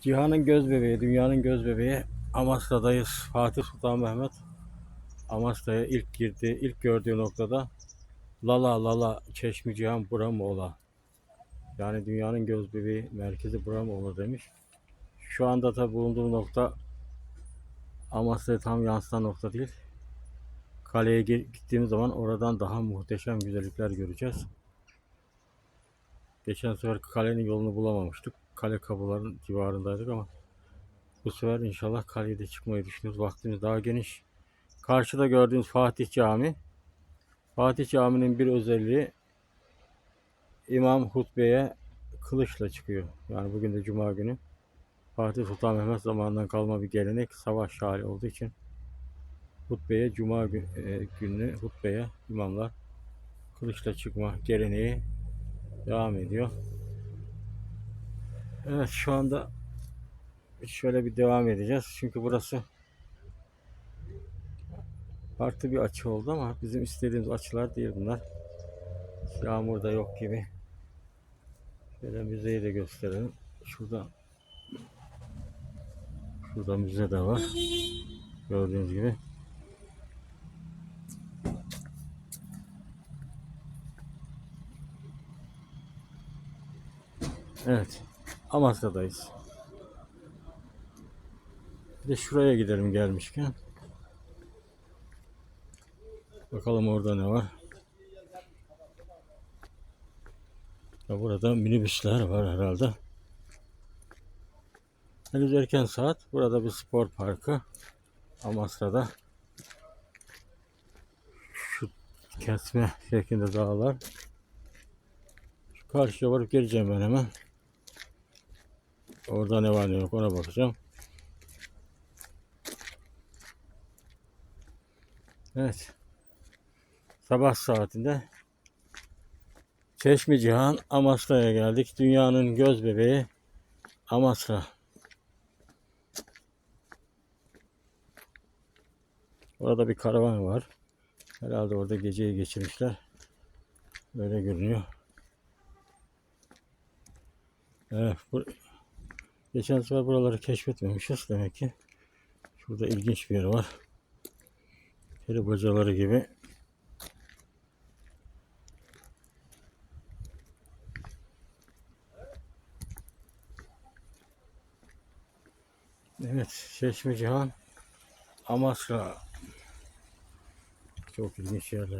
Cihan'ın göz bebeği, dünyanın göz bebeği Amasra'dayız. Fatih Sultan Mehmet Amasra'ya ilk girdi, ilk gördüğü noktada Lala Lala Çeşmi Cihan Buramoğla. Yani dünyanın göz bebeği merkezi Buramoğla demiş. Şu anda da bulunduğu nokta Amasra'ya tam yansıtan nokta değil. Kaleye gittiğimiz zaman oradan daha muhteşem güzellikler göreceğiz. Geçen sefer kalenin yolunu bulamamıştık. Kale kapılarının civarındaydık ama bu sefer inşallah kaleye de çıkmayı düşünüyoruz. Vaktimiz daha geniş. Karşıda gördüğünüz Fatih Cami. Fatih Cami'nin bir özelliği İmam hutbeye kılıçla çıkıyor. Yani bugün de Cuma günü. Fatih Sultan Mehmet zamanından kalma bir gelenek savaş hali olduğu için hutbeye Cuma e, günü hutbeye imamlar kılıçla çıkma geleneği devam ediyor. Evet şu anda şöyle bir devam edeceğiz. Çünkü burası farklı bir açı oldu ama bizim istediğimiz açılar değil bunlar. Yağmur da yok gibi. Şöyle müzeyi de gösterelim. Şurada Şurada müze de var. Gördüğünüz gibi. Evet. Amasya'dayız. Bir de şuraya gidelim gelmişken. Bakalım orada ne var. Ya burada minibüsler var herhalde. Henüz erken saat. Burada bir spor parkı. Amasra'da. Şu kesme şeklinde dağlar. Şu karşıya varıp geleceğim ben hemen. Orada ne var ne yok ona bakacağım. Evet. Sabah saatinde Çeşmi Cihan Amasra'ya geldik. Dünyanın göz bebeği Amasra. Orada bir karavan var. Herhalde orada geceyi geçirmişler. Böyle görünüyor. Evet. Bu, geçen sefer buraları keşfetmemişiz demek ki. Şurada ilginç bir yer var. Peri bacaları gibi. Evet. Çeşme Cihan Amasra. Çok ilginç yerler.